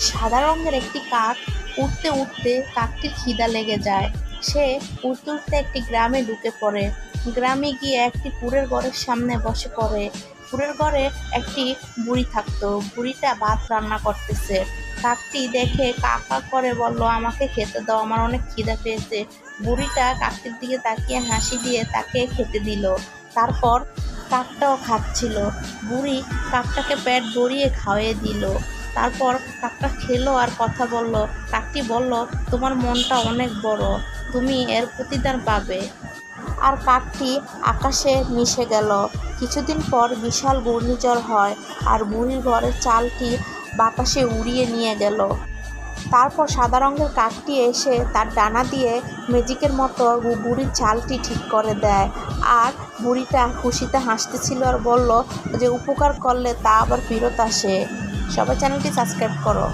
সাদা রঙের একটি কাক উঠতে উঠতে কাকটির খিদা লেগে যায়। সে উঠতে উঠতে একটি গ্রামে ঢুকে পড়ে। গ্রামে গিয়ে একটি কুড়ের ঘরের সামনে বসে পড়ে। কুড়ের ঘরে একটি বুড়ি থাকতো। বুড়িটা ভাত রান্না করতেছে। কাকটি দেখে কাকা করে বলল, আমাকে খেতে দাও, আমার অনেক খিদা পেয়েছে। বুড়িটা কাকটির দিকে তাকিয়ে হাসি দিয়ে তাকে খেতে দিল। তারপর কাকটাও খাচ্ছিল। বুড়ি কাকটাকে পেট ভরিয়ে খাওয়িয়ে দিল। তারপর কাকটা খেলো আর কথা বলল, কাকটি বলল, তোমার মনটা অনেক বড়, তুমি এর প্রতিদান পাবে। আর কাকটি আকাশে মিশে গেল। কিছুদিন পর বিশাল ঘূর্ণিঝড় হয় আর বুড়ির ঘরের চালটি বাতাসে উড়িয়ে নিয়ে গেল। তারপর সাদা রঙের কাকটি এসে তার ডানা দিয়ে ম্যাজিকের মতো বুড়ির চালটি ঠিক করে দেয়। আর বুড়িটা খুশিতে হাসতেছিল আর বলল যে, উপকার করলে তা আবার ফেরত আসে। সবাই চ্যানেলটি সাবস্ক্রাইব করো।